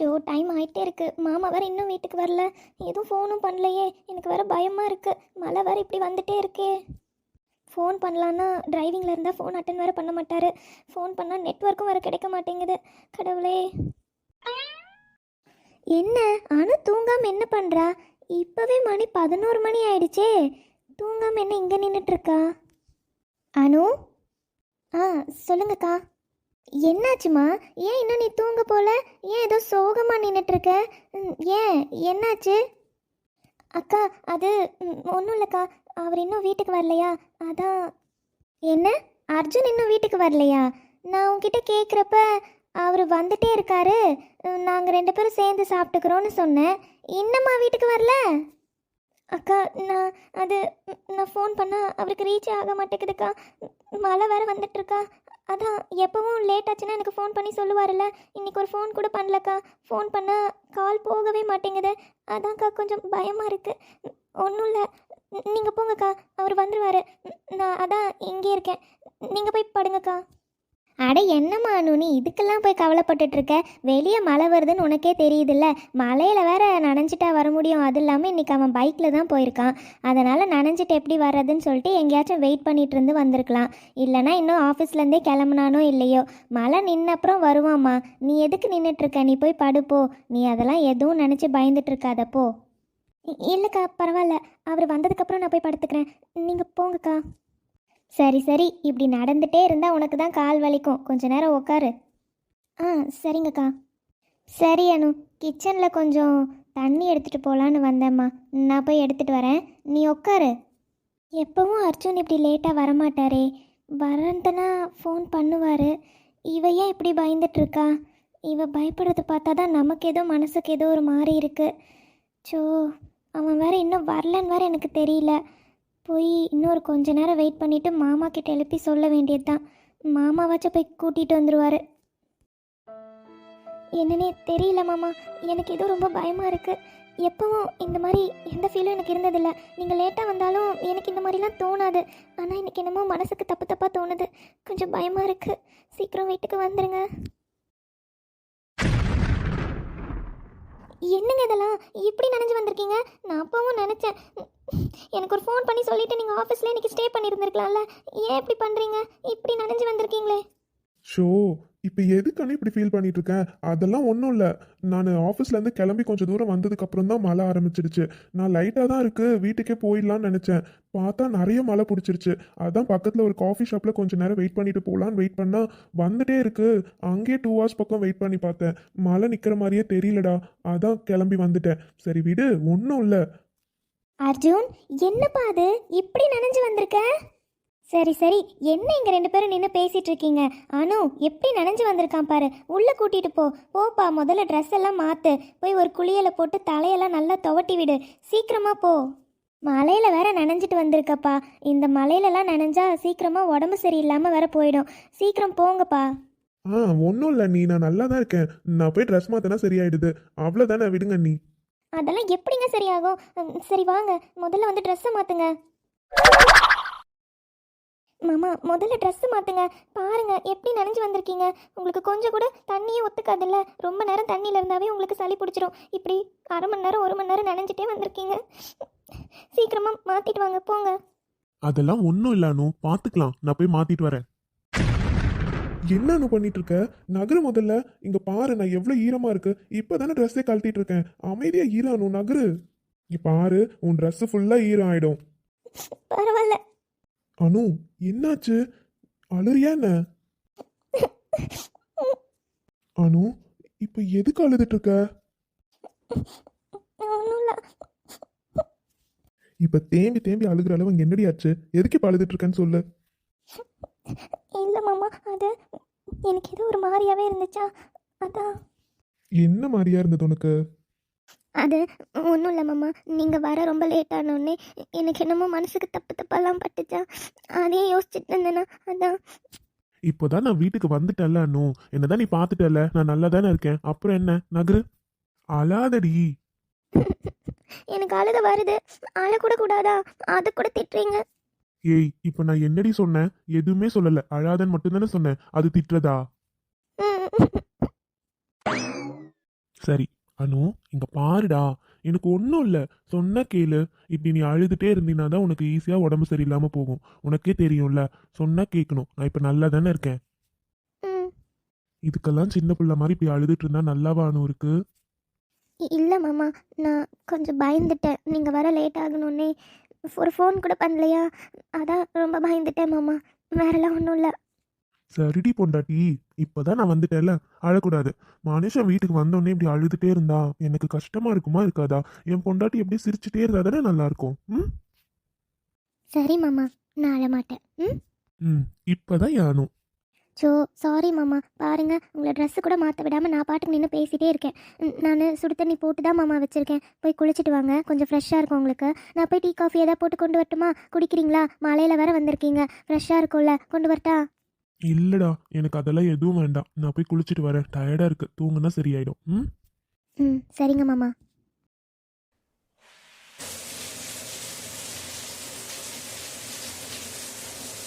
Show time ஆகிட்டே இருக்கு. மாமா வேறு இன்னும் வீட்டுக்கு வரல. எதுவும் ஃபோனும் பண்ணலையே. எனக்கு வேறு பயமாக இருக்குது மழை வேறு இப்படி வந்துட்டே இருக்கே. ஃபோன் பண்ணலான்னா டிரைவிங்கில் இருந்தால் ஃபோன் அட்டன் வேறு பண்ண மாட்டார். ஃபோன் பண்ணால் நெட்ஒர்க்கும் வேறு கிடைக்க மாட்டேங்குது. கடவுளே. என்ன? அனு தூங்காம என்ன பண்ணுறா இப்போவே மணி பதினோரு மணி ஆயிடுச்சே. தூங்காம என்ன இங்கே நின்றுட்டுருக்கா அனு? ஆ சொல்லுங்கக்கா. என்னாச்சுமா? ஏன் இன்னும் நீ தூங்க போல? ஏன் ஏதோ சோகமா நின்றுட்டுருக்க ஏன்? என்னாச்சு? அக்கா அது ஒன்றும் இல்லைக்கா. அவர் இன்னும் வீட்டுக்கு வரலையா? அதான். என்ன? அர்ஜுன் இன்னும் வீட்டுக்கு வரலையா? நான் உங்ககிட்ட கேட்குறப்ப அவர் வந்துட்டே இருக்காரு. நாங்கள் ரெண்டு பேரும் சேர்ந்து சாப்பிட்டுக்கிறோன்னு சொன்னேன். இன்னம்மா வீட்டுக்கு வரல? அக்கா நான் அது நான் ஃபோன் பண்ணால் அவருக்கு ரீச் ஆக மாட்டேங்குதுக்கா. மழை வேறு வந்துட்டுருக்கா. அதான் எப்பவும் லேட் ஆச்சுன்னா எனக்கு ஃபோன் பண்ணி சொல்லுவார்ல இன்னைக்கு ஒரு ஃபோன் கூட பண்ணலக்கா. ஃபோன் பண்ணால் கால் போகவே மாட்டேங்குது. அதான்க்கா கொஞ்சம் பயமாக இருக்குது ஒன்றும் இல்லை. நீங்கள் போங்கக்கா. அவர் வந்துடுவார் நான் அதான் இங்கே இருக்கேன். நீங்கள் போய் படுங்கக்கா. அட என்னம்மா நுனி இதுக்கெல்லாம் போய் கவலைப்பட்டுட்ருக்க? வெளியே மழை வருதுன்னு உனக்கே தெரியுதுல்ல? மழையில் வேற நனைஞ்சிட்டா வர முடியும். அது இல்லாமல் இன்னைக்கு அவன் பைக்கில் தான் போயிருக்கான். அதனால் நனைஞ்சிட்டு எப்படி வர்றதுன்னு சொல்லிட்டு எங்கேயாச்சும் வெயிட் பண்ணிட்டு இருந்து வந்திருக்கலாம். இல்லைனா இன்னும் ஆஃபீஸ்லேருந்தே கிளம்புனானோ இல்லையோ? மழை நின்ன அப்புறம் வருவாம்மா. நீ எதுக்கு நின்றுட்டுருக்க நீ போய் படுப்போ நீ அதெல்லாம் எதுவும் நினச்சி பயந்துட்டு இருக்காதப்போ இல்லைக்கா பரவாயில்ல. அவர் வந்ததுக்கப்புறம் நான் போய் படுத்துக்கிறேன். நீங்கள் போங்கக்கா. சரி சரி. இப்படி நடந்துட்டே இருந்தால் உனக்கு தான் கால் வலிக்கும். கொஞ்ச நேரம் உட்காரு ஆ சரிங்கக்கா. சரி அனு. கிச்சனில் கொஞ்சம் தண்ணி எடுத்துகிட்டு போகலான்னு வந்தேம்மா. நான் போய் எடுத்துகிட்டு வரேன். நீ உட்காரு எப்பவும் அர்ஜுன் இப்படி லேட்டாக வரமாட்டாரே. வரந்தனா ஃபோன் பண்ணுவார். இவ ஏன் இப்படி பயந்துட்டுருக்கா? இவ பயப்படுறது பார்த்தா தான் நமக்கு ஏதோ மனசுக்கு ஏதோ ஒரு மாதிரி இருக்குது சோ அவன் வேற இன்னும் வரலன்னு வேறு எனக்கு தெரியல. போய் இன்னொரு கொஞ்ச நேரம் வெயிட் பண்ணிட்டு மாமா கிட்ட எழுப்பி சொல்ல வேண்டியது தான் மாமாவாச்சும் போய் கூட்டிகிட்டு வந்துடுவார் என்னன்னே தெரியல மாமா. எனக்கு ஏதோ ரொம்ப பயமாக இருக்குது எப்பவும் இந்த மாதிரி எந்த ஃபீலும் எனக்கு இருந்ததில்லை. நீங்கள் லேட்டாக வந்தாலும் எனக்கு இந்த மாதிரிலாம் தோணாது. ஆனால் இன்னைக்கு என்னமோ மனசுக்கு தப்பு தப்பாக தோணுது. கொஞ்சம் பயமாக இருக்குது சீக்கிரம் வீட்டுக்கு வந்துடுங்க என்னங்க இதெல்லாம்? இப்படி நினைஞ்சு வந்திருக்கீங்க? நான் அப்பவும் நினச்சேன். எனக்கு ஒரு ஃபோன் பண்ணி சொல்லிட்டு நீங்கள் ஆஃபீஸில் இன்னைக்கு ஸ்டே பண்ணியிருந்திருக்கலாம்ல ஏன் இப்படி பண்ணுறீங்க இப்படி நினைஞ்சு வந்திருக்கீங்களே. ஷோ இப்போ எதுக்கான இப்படி ஃபீல் பண்ணிட்டு இருக்கேன் அதெல்லாம் ஒன்றும் இல்லை. நான் ஆஃபீஸ்லேருந்து கிளம்பி கொஞ்சம் தூரம் வந்ததுக்கு அப்புறம் தான் மழை ஆரம்பிச்சிடுச்சு நான் லைட்டாக தான் இருக்கு. வீட்டுக்கே போயிடலான்னு நினச்சேன். பார்த்தா நிறைய மழை பிடிச்சிருச்சு. அதான் பக்கத்தில் ஒரு காஃபி ஷாப்பில் கொஞ்சம் நேரம் வெயிட் பண்ணிட்டு போகலான்னு வெயிட் பண்ணால் வந்துட்டே இருக்கு. அங்கேயே டூ ஹவர்ஸ் பக்கம் வெயிட் பண்ணி பார்த்தேன். மழை நிற்கிற மாதிரியே தெரியலடா. அதான் கிளம்பி வந்துட்டேன். சரி விடு. ஒன்றும் இல்லை. அர்ஜுன் என்னப்பா அது? இப்படி நனைஞ்சு வந்திருக்க? சரி சரி. என்ன இங்க ரெண்டு பேரும் நின்று பேசிட்டு இருக்கீங்க அனு எப்படி நனைஞ்சு வந்திருக்கான் பாரு. உள்ள கூட்டிட்டு போ. போப்பா முதல்ல ட்ரெஸ் எல்லாம் மாத்து. போய் ஒரு குளியலை போட்டு தலையெல்லாம் நல்லா துவட்டி விடு. சீக்கிரமா போ. மலையில வேற நனைஞ்சிட்டு வந்திருக்கப்பா. இந்த மலையிலலாம் நனைஞ்சா சீக்கிரமா உடம்பு சரியில்லாம வேற போயிடும். சீக்கிரம் போங்கப்பா. ஆ ஒன்றும் இல்லை நீ. நான் நல்லா தான் இருக்கேன். நான் போய் ட்ரெஸ் மாற்றினா சரியாயிடுது. அவ்வளோதானே விடுங்க நீ. அதெல்லாம் எப்படிங்க சரியாகும்? சரி வாங்க. முதல்ல வந்து ட்ரெஸ்ஸை மாத்துங்க. மாமா முதல்ல ட்ரெஸ்ஸு மாத்துங்க. பாருங்க எப்படி நனைஞ்சு வந்திருக்கீங்க. உங்களுக்கு கொஞ்சம் கூட தண்ணியே ஒத்துக்காதுல்ல. ரொம்ப நேரம் தண்ணியில் இருந்தாவே உங்களுக்கு சளி பிடிச்சிரும். இப்படி அரை மணி நேரம் ஒரு மணி நேரம் நனைஞ்சிட்டே வந்திருக்கீங்க. சீக்கிரமா மாத்திட்டு வாங்க போங்க. அதெல்லாம் ஒன்றும் இல்லை அனு. பார்த்துக்கலாம் நான் போய் மாற்றிட்டு வரேன். என்னன்னு பண்ணிட்டு இருக்க நகரு முதல்ல. இங்க பாரு நான் எவ்வளவு ஈரமா இருக்கு. இப்பதானே ட்ரெஸ்ஸே கழட்டிட்டு இருக்கேன். அமைதியா ஈரம் அனு. நகரு. இங்க பாரு உன் Dress ஃபுல்லா ஈரம் ஆயிடும். பரவாயில்ல. அனு என்னாச்சு? அழுறியா என்ன? அனு இப்ப எதுக்கு அழுதுட்டு இருக்க இப்ப தேம்பி தேம்பி அழுகிற அளவு இங்க என்னடி ஆச்சு? எதுக்கு இப்ப அழுதுட்டு இருக்கேன்னு சொல்லு. இல்லை மாமா அது எனக்கு ஏதோ ஒரு மாதிரியாவே இருந்துச்சா? அதான். என்ன மாதிரியா இருந்தது உனக்கு? அது ஒன்றும் இல்லை மாமா. நீங்கள் வர ரொம்ப லேட் ஆனோடனே எனக்கு என்னமோ மனசுக்கு தப்பு தப்பெல்லாம் பட்டுச்சா? அதையும் யோசிச்சுட்டு இருந்தேன்னா அதான். இப்போதான் நான் வீட்டுக்கு வந்துட்டேன்ல அனு. என்னதான் நீ பார்த்துட்டல நான் நல்லா தானே இருக்கேன். அப்புறம் என்ன? நகரு. அழாதடி. எனக்கு அழுத வருது. அழக்கூட கூடாதா? அது கூட திட்டுறீங்க. ஏய் இப்போ நான் என்னடி சொன்னேன்? எதுவுமே சொல்லல. அழாதன்னு மட்டும் தானே சொன்னேன். அது திட்டுறதா. சரி. அனு இங்க பாருடா. எனக்கு ஒன்றும் இல்லை. சொன்ன கேளு. இப்படி நீ அழுதுட்டே இருந்தீன்னா தான் உனக்கு ஈஸியாக உடம்பு சரியில்லாமல் போகும். உனக்கே தெரியும்ல. சொன்னா கேட்கணும் நான் இப்போ நல்லா தானே இருக்கேன் இதுக்கெல்லாம் சின்ன பிள்ளை மாதிரி இப்படி அழுதுட்டு இருந்தா நல்லாவா அனு இருக்கு? இல்லை மாமா. நான் கொஞ்சம் பயந்துட்டேன். நீங்கள் வர லேட் ஆகணுன்னே. ஒரு ஃபோன் கூட பண்ணலையா? அதான் ரொம்ப பயந்துட்டேன் மாமா. வேறெல்லாம் ஒன்றும் இல்லை. சரிடி பொண்டாட்டி இப்போதான் நான் வந்துட்டேன்ல. அழக்கூடாது. மனுஷன் வீட்டுக்கு வந்தோடனே இப்படி அழுதுட்டே இருந்தா எனக்கு கஷ்டமா இருக்குமா இருக்காதா? என் பொண்டாட்டி எப்படி சிரிச்சுட்டே இருந்தா தானே நல்லா இருக்கும். ம்? சரி மாமா நான் அழமாட்டேன். ம்? ம் இப்போதான் யானும் ஸோ சாரி மாமா. பாருங்க உங்களை ட்ரெஸ்ஸு கூட மாற்ற விடாமல் நான் பாட்டுக்கு நின்று பேசிகிட்டே இருக்கேன். நான் சுடு தண்ணி போட்டு தான் மாமா வச்சுருக்கேன். போய் குளிச்சுட்டு வாங்க. கொஞ்சம் ஃப்ரெஷ்ஷாக இருக்கும் உங்களுக்கு. நான் போய் டீ காஃபி ஏதாவது போட்டு கொண்டு வரட்டுமா? குடிக்கிறீங்களா? மழையில் வேற வந்திருக்கீங்க. ஃப்ரெஷ்ஷாக இருக்கும்ல. கொண்டு வரட்டா? இல்லடா எனக்கு அதெல்லாம் எதுவும் வேண்டாம். நான் போய் குளிச்சுட்டு வரேன். டயர்டா இருக்கு. தூங்குனா சரியாயிடும். ம்? ம் சரிங்க மாமா.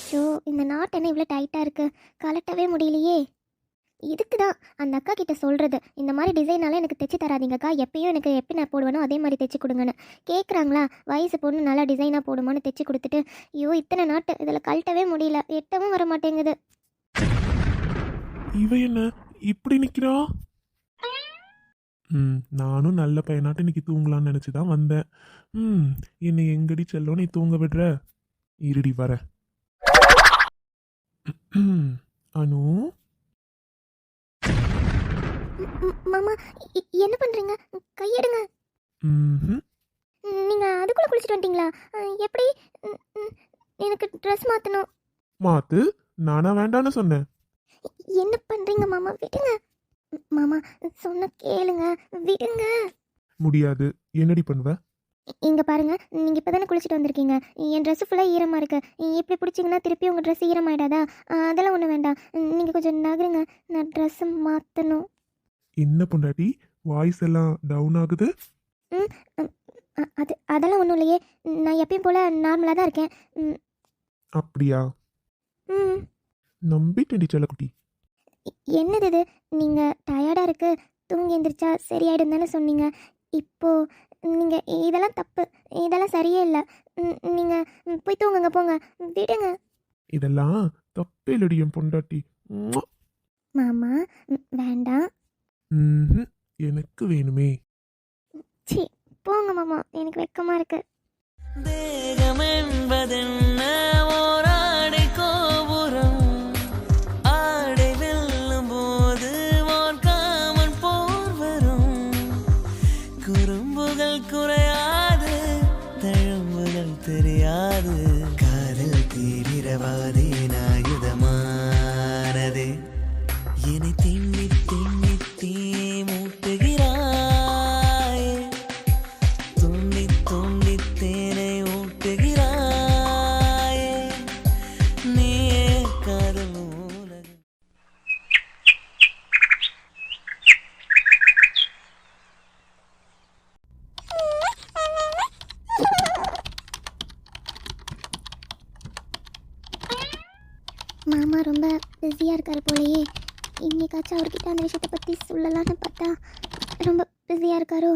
ஐயோ இந்த நாட் என்ன இவ்வளோ டைட்டாக இருக்கு. கலட்டவே முடியலையே. இதுக்கு தான் அந்த அக்கா கிட்ட சொல்கிறது இந்த மாதிரி டிசைனால எனக்கு தைச்சி தராதீங்கக்கா எப்பயும் எனக்கு எப்படி நான் போடுவேனோ அதே மாதிரி தைச்சி கொடுங்கன்னு. கேட்குறாங்களா வயசு பொண்ணு நல்லா டிசைனாக போடுமான்னு தைச்சி கொடுத்துட்டு ஐயோ இத்தனை நாட்டு இதில் கழட்டவே முடியல. எட்டவும் வர மாட்டேங்குது இவ என்ன? இப்படி நிக்கிறா? ம் நானும் நல்ல பையனாட்டு இன்னைக்கு தூங்கலாம்னு நினச்சி தான் வந்தேன். ம் என்னை எங்கடி செல்லம்? நீ தூங்க விடுற. இருடி வர. அனு? மாமா என்ன பண்ணுறீங்க கையெடுங்க. நீங்கள் அதுக்குள்ளே குளிச்சுட்டு வந்துட்டீங்களா? எப்படி? எனக்கு ட்ரெஸ் மாற்றணும் மாத்து? நானா வேண்டான்னு சொன்னேன். என்ன பண்ணுறீங்க மாமா? விடுங்க. மாமா சொன்ன கேளுங்க. விடுங்க. முடியாது. என்னடி பண்ணுவ? இங்கே பாருங்க. நீங்கள் இப்போ தானே குளிச்சுட்டு வந்திருக்கீங்க. என் ட்ரெஸ்ஸு ஃபுல்லாக ஈரமாக இருக்கு. இப்படி பிடிச்சிங்கன்னா திருப்பி உங்கள் ட்ரெஸ் ஈரமாயிடாதா? அதெல்லாம் ஒன்றும் வேண்டாம். நீங்கள் கொஞ்சம் நகருங்க. நான் ட்ரெஸ்ஸு மாற்றணும் என்ன பொண்டாட்டி? வாய்ஸ் எல்லாம் டவுன் ஆகுது? அது அதெல்லாம் ஒன்றும் இல்லையே. நான் எப்பயும் போல் நார்மலாக தான் இருக்கேன். அப்படியா? ம். நம்பிட்டேன்டி செல்லக்குட்டி. என்னது இது? நீங்கள் டயர்டாக இருக்கு. தூங்கி எந்திரிச்சா சரியாயிடும் தானே சொன்னீங்க. இப்போ நீங்கள் இதெல்லாம் தப்பு. இதெல்லாம் சரியே இல்லை. நீங்கள் போய் தூங்குங்க போங்க. விடுங்க. இதெல்லாம் தப்பே இல்லடி என் பொண்டாட்டி. மாமா. வேண்டாம். எனக்கு வேணுமே. சி போங்க மாமா. எனக்கு வெக்கமாக இருக்கு. தேகம் என்பதென்ன மாமா ரொம்ப பிஸியாக இருக்கார் போலயே. இன்னைக்காச்சும் அவர்கிட்ட அந்த விஷயத்தை பற்றி சொல்லலான்னு பார்த்தா ரொம்ப பிஸியாக இருக்காரோ?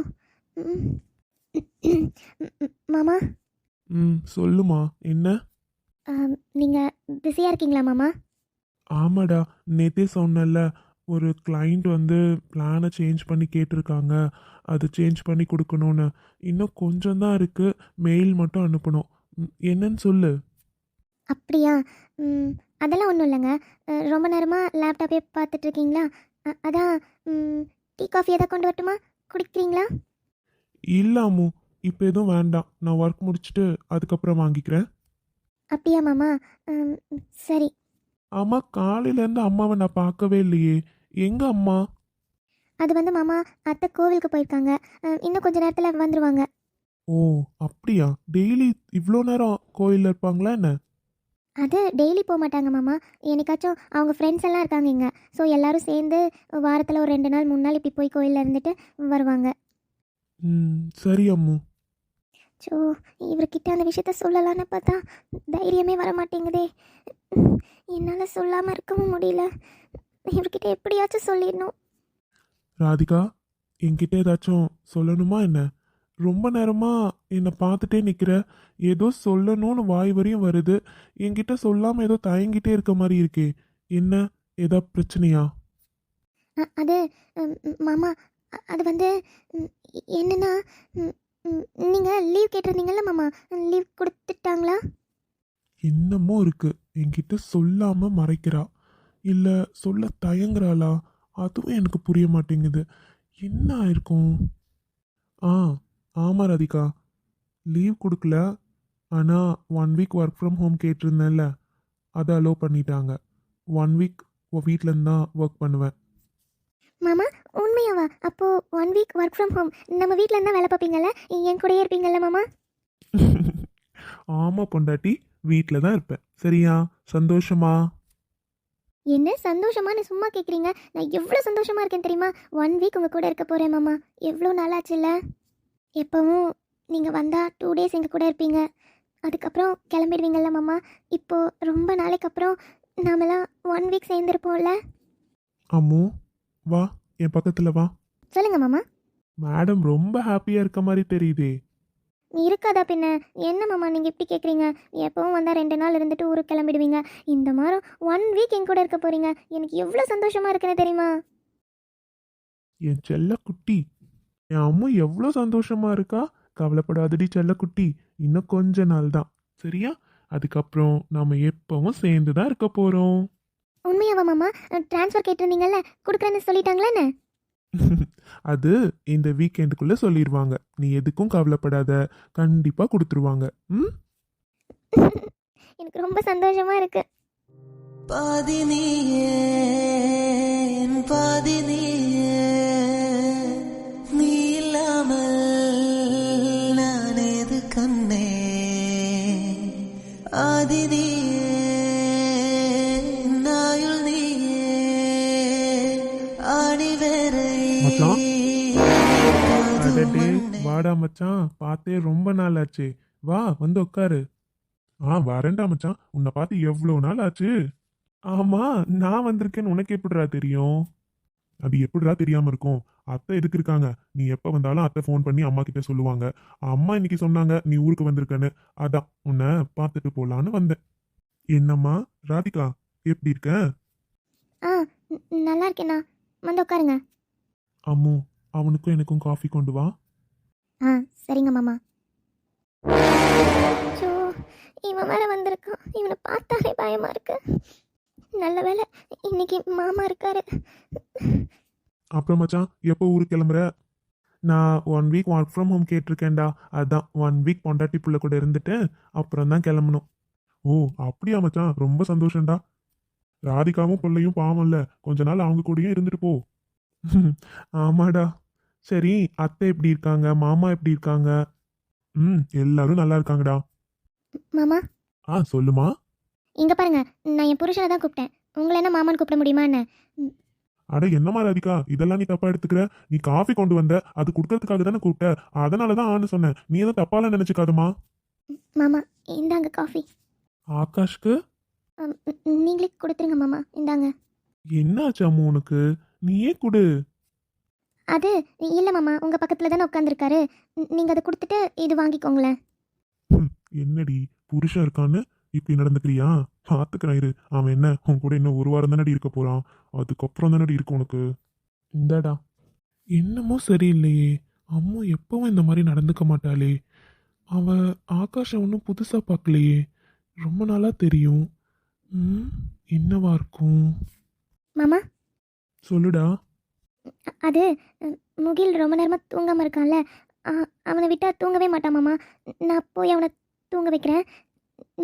மாமா? ம் சொல்லுமா. என்ன? நீங்கள் பிஸியாக இருக்கீங்களா மாமா? ஆமாடா. நேத்தே சொன்னல ஒரு client வந்து பிளானை சேஞ்ச் பண்ணி கேட்டிருக்காங்க. அது சேஞ்ச் பண்ணி கொடுக்கணும்னு. இன்னும் கொஞ்சம் தான் இருக்கு. மெயில் மட்டும் அனுப்பணும். ம், என்னன்னு சொல்லு. அப்படியா? ம், அதெல்லாம் ஒன்றும் இல்லைங்க. ரொம்ப நேரமாக லேப்டாப்பே அ- அதான் டீ காஃபி எதாவது கொண்டு வரட்டுமா? குடிக்கிறீங்களா? இல்லாமு இப்போ எதுவும் வேண்டாம். நான் ஒர்க் முடிச்சுட்டு அதுக்கப்புறம் வாங்கிக்கிறேன். அப்படியா மாமா? சரி. ஆமா காலையிலேருந்து அம்மாவை நான் பார்க்கவே இல்லையே. எங்க அம்மா? அது வந்து மாமா அத்தை கோவிலுக்கு போயிருக்காங்க. இன்னும் கொஞ்ச நேரத்தில் வந்துடுவாங்க ஓ அப்படியா? டெய்லி இவ்வளோ நேரம் கோயிலில் இருப்பாங்களா என்ன? அது டெய்லி போக மாட்டாங்க மாமா. என்னைக்காச்சும் அவங்க ஃப்ரெண்ட்ஸ் எல்லாம் இருக்காங்க இங்கே. ஸோ எல்லாரும் சேர்ந்து வாரத்தில் ஒரு ரெண்டு நாள் மூணு நாள் இப்படி போய் கோயிலில் இருந்துட்டு வருவாங்க. ம் சரி அம்மு. ஸோ இவர்கிட்ட அந்த விஷயத்த சொல்லலான்னு பார்த்தா தைரியமே வர மாட்டேங்குதே என்னால் சொல்லாமல் இருக்கவும் முடியல. இவர்கிட்ட எப்படியாச்சும் சொல்லிடணும். ராதிகா என்கிட்ட ஏதாச்சும் சொல்லணுமா என்ன? ரொம்ப நேரமா என்னை பார்த்துட்டே நிக்கிற. ஏதோ சொல்லணும்னு வாய் வரையும் வருது. என்கிட்ட சொல்லாம ஏதோ தயங்கிட்டே இருக்க மாதிரி இருக்கே. என்ன? ஏதா பிரச்சனையா? அது மாமா அது வந்து என்னன்னா ம், ம், நீங்க லீவ் கேட்டிருந்தீங்கல்ல மாமா லீவ் கொடுத்துட்டாங்களா? என்னமோ இருக்கு. என்கிட்ட சொல்லாம மறைக்கிறா. இல்ல சொல்ல தயங்குறாளா? அதுவும் எனக்கு புரிய மாட்டேங்குது. என்ன ஆயிருக்கும்? ஆ ஆமா ராதிகா. லீவ் கொடுக்கல. ஆனா one week work from home கேட்டிருந்தேன்ல அதை அலோவ் பண்ணிட்டாங்க. ஒன் வீக் வீட்டில் இருந்து தான் ஒர்க் பண்ணுவேன். மாமா உண்மையாவா? அப்போ one week work from home நம்ம வீட்டில் இருந்தால் வேலை பார்ப்பீங்கல்ல? என் கூடயே இருப்பீங்கல்ல மாமா? ஆமா பொண்டாட்டி. வீட்டில் தான் இருப்பேன். சரியா? சந்தோஷமா? என்ன சந்தோஷமா நீ சும்மா கேட்குறீங்க நான் எவ்வளோ சந்தோஷமா இருக்கேன் தெரியுமா? ஒன் வீக் உங்கள் கூட இருக்க போகிறேன் மாமா. எவ்வளோ நாளாச்சுல்ல? எப்போவும் நீங்கள் வந்தால் டூ டேஸ் எங்கள் கூட இருப்பீங்க. அதுக்கப்புறம் கிளம்பிடுவீங்கல்ல மாமா. இப்போது ரொம்ப நாளைக்கு அப்புறம் நாமெல்லாம் ஒன் வீக் சேர்ந்துருப்போம்ல? அம்மு வா என் பக்கத்தில் வா. சொல்லுங்கள் மாமா. மேடம் ரொம்ப ஹாப்பியாக இருக்க மாதிரி தெரியுதே. இருக்காதா பின்ன? என்ன மாமா நீங்கள் இப்படி கேட்குறீங்க எப்பவும் வந்தால் ரெண்டு நாள் இருந்துட்டு ஊருக்கு கிளம்பிடுவீங்க. இந்த மாதிரி ஒன் வீக் என் கூட இருக்க போகிறீங்க எனக்கு எவ்வளோ சந்தோஷமாக இருக்குன்னு தெரியுமா? என் செல்ல குட்டி என் அம்மா எவ்வளோ சந்தோஷமா இருக்கா? கவலைப்படாதடி செல்ல குட்டி இன்னும் கொஞ்ச நாள் தான். சரியா? அதுக்கப்புறம் நாம எப்பவும் சேர்ந்து தான் இருக்க போறோம். உண்மையாவா மாமா? ட்ரான்ஸ்ஃபர் கேட்டிருந்தீங்கல்ல? கொடுக்குறேன்னு சொல்லிட்டாங்களா என்ன அது இந்த வீக்கெண்டுக்குள்ள சொல்லிடுவாங்க நீ எதுக்கும் கவலைப்படாத. கண்டிப்பா கொடுத்துருவாங்க. ம்? எனக்கு ரொம்ப சந்தோஷமா இருக்கு. பாதி நீயே பாதி நீயே. நீயே ஆணி வேறை மச்சான். அடடே வாடா மச்சான் பார்த்தே ரொம்ப நாள் ஆச்சு வா வந்து உட்காரு. ஆ வரேன்டா மச்சான் உன்னை பார்த்து எவ்வளோ நாள் ஆச்சு ஆமா நான் வந்திருக்கேன்னு உனக்கு எப்படிடா தெரியும்? அது எப்படிடா தெரியாம இருக்கும்? அத்தை எதுக்கு இருக்காங்க? நீ எப்ப வந்தாலும் அத்தை ஃபோன் பண்ணி அம்மா கிட்ட சொல்லுவாங்க. அம்மா இன்னைக்கு சொன்னாங்க நீ ஊருக்கு வந்திருக்கன்னு. அதான் உன்னை பார்த்துட்டு போலான்னு வந்தேன். என்னம்மா ராதிகா எப்படி இருக்க? ஆ நல்லா இருக்கேண்ணா. வந்து உட்காருங்க. அம்மு அவனுக்கும் எனக்கும் காஃபி கொண்டு வா. ஆ சரிங்க மாமா. இவன் வேற வந்திருக்கான். இவனை பார்த்தாலே பயமா இருக்கு. நல்ல வேளை. இன்னைக்கு மாமா இருக்காரு. அப்புறம் மச்சான் எப்போ ஊருக்கு கிளம்புற? நான் one week work from home கேட்டிருக்கேன்டா. அதான் ஒன் வீக் பொண்டாட்டி புள்ள கூட இருந்துட்டு அப்புறம் தான் கிளம்பணும். ஓ அப்படியா மச்சான் ரொம்ப சந்தோஷம்டா. ராதிகாவும் பிள்ளையும் பாவம்ல. கொஞ்ச நாள் அவங்க கூடயும் இருந்துட்டு போ. ஆமாடா. சரி அத்தை எப்படி இருக்காங்க? மாமா எப்படி இருக்காங்க? ம் எல்லாரும் நல்லா இருக்காங்கடா. மாமா? ஆ சொல்லுமா. இங்க பாருங்க நான் என் புருஷனை தான் கூப்பிட்டேன். உங்களை என்ன மாமான்னு கூப்பிட முடியுமா என்ன அட என்னம்மா ராதிகா? இதெல்லாம் நீ தப்பா எடுத்துக்கிற? நீ காஃபி கொண்டு வந்த அது கொடுக்கறதுக்காக தானே கூப்பிட்ட. அதனால தான் ஆன்னு சொன்னேன். நீ எதுவும் தப்பாலாம் நினைச்சுக்காதம்மா. மாமா இந்தாங்க காஃபி. ஆகாஷ்க்கு? அம், ம், நீங்களே கொடுத்துருங்க மாமா இந்தாங்க. என்னாச்சு அம்மு உனக்கு? நீயே கொடு? அது இல்லை மாமா உங்கள் பக்கத்தில் தானே உட்காந்துருக்காரு நீங்கள் அதை கொடுத்துட்டு இது வாங்கிக்கோங்களேன். என்னடி புருஷன் இருக்கான்னு? இப்படி நடந்துக்கிறியா? பார்த்துக்கிறேன் இரு. அவன் என்ன உன் கூட இன்னும் ஒரு வாரம் தானடி இருக்க போறான்? அதுக்கப்புறம் தானடி இருக்கு உனக்கு? இந்தாடா. என்னமோ சரியில்லையே. அம்மா எப்பவும் இந்த மாதிரி நடந்துக்க மாட்டாளே. அவ ஆகாஷை ஒன்றும் புதுசாக பார்க்கலையே. ரொம்ப நாளாக தெரியும். ம் என்னவா இருக்கும்? மாமா? சொல்லுடா. அது முகில் ரொம்ப நேரமாக தூங்காமல் இருக்கான்ல. அவனை விட்டால் தூங்கவே மாட்டான் மாமா. நான் போய் அவனை தூங்க வைக்கிறேன்.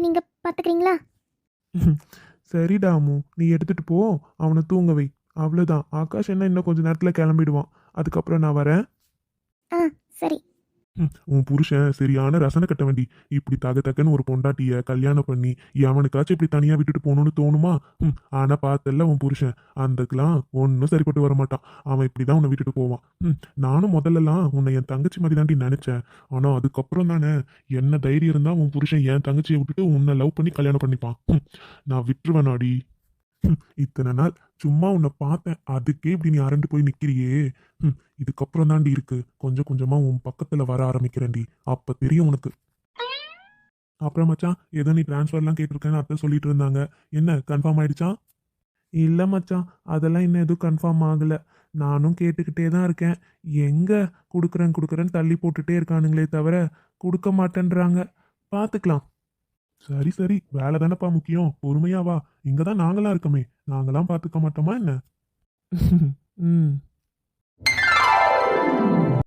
நீங்கள் பார்த்துக்கிறீங்களா சரிடா அம்மு நீ எடுத்துட்டு போ. அவனை தூங்க வை. அவ்வளோதான் ஆகாஷ் என்ன இன்னும் கொஞ்ச நேரத்தில் கிளம்பிடுவான். அதுக்கப்புறம் நான் வரேன். ஆ சரி. உன் புருஷன் சரியான ரசனை கட்ட வேண்டி. இப்படி தக தக்கன்னு ஒரு பொண்டாட்டிய கல்யாணம் பண்ணி எவனுக்காச்சும் இப்படி தனியா விட்டுட்டு போகணும்னு தோணுமா? ம், ஆனா பார்த்தல்ல உன் புருஷன். அந்தக்கெல்லாம் ஒன்றும் சரிப்பட்டு வர மாட்டான். அவன் இப்படிதான் உன்னை விட்டுட்டு போவான். ம், நானும் முதல்லலாம் உன்னை என் தங்கச்சி மாதிரி தாண்டி நினைச்சேன். ஆனா அதுக்கப்புறம் தானே என்ன தைரியம் இருந்தா உன் புருஷன் என் தங்கச்சியை விட்டுட்டு உன்னை லவ் பண்ணி கல்யாணம் பண்ணிப்பான். நான் விட்டுருவேன் நாடி இத்தனை நாள் சும்மா உன்னை பார்த்தேன். அதுக்கே இப்படி நீ அரண்டு போய் நிற்கிறியே ம் இதுக்கப்புறம் தாண்டி இருக்கு. கொஞ்சம் கொஞ்சமா உன் பக்கத்துல வர ஆரம்பிக்கிறேன்டி. அப்ப தெரியும் உனக்கு. அப்புறம் மச்சான் ஏதோ நீ டிரான்ஸ்ஃபர்லாம் கேட்டிருக்கேன்னு அத்தை சொல்லிட்டு இருந்தாங்க. என்ன கன்ஃபார்ம் ஆயிடுச்சா? இல்லை மச்சான் அதெல்லாம் இன்னும் எதுவும் கன்ஃபார்ம் ஆகலை. நானும் கேட்டுக்கிட்டே தான் இருக்கேன். எங்கே கொடுக்குறேன் கொடுக்குறேன்னு தள்ளி போட்டுகிட்டே இருக்கானுங்களே தவிர கொடுக்க மாட்டேன்றாங்க. பார்த்துக்கலாம் சரி சரி. வேலை தானப்பா முக்கியம். பொறுமையா வா. இங்கே தான் நாங்களா இருக்கோமே. நாங்களாம் பார்த்துக்க மாட்டோமா என்ன? ம்.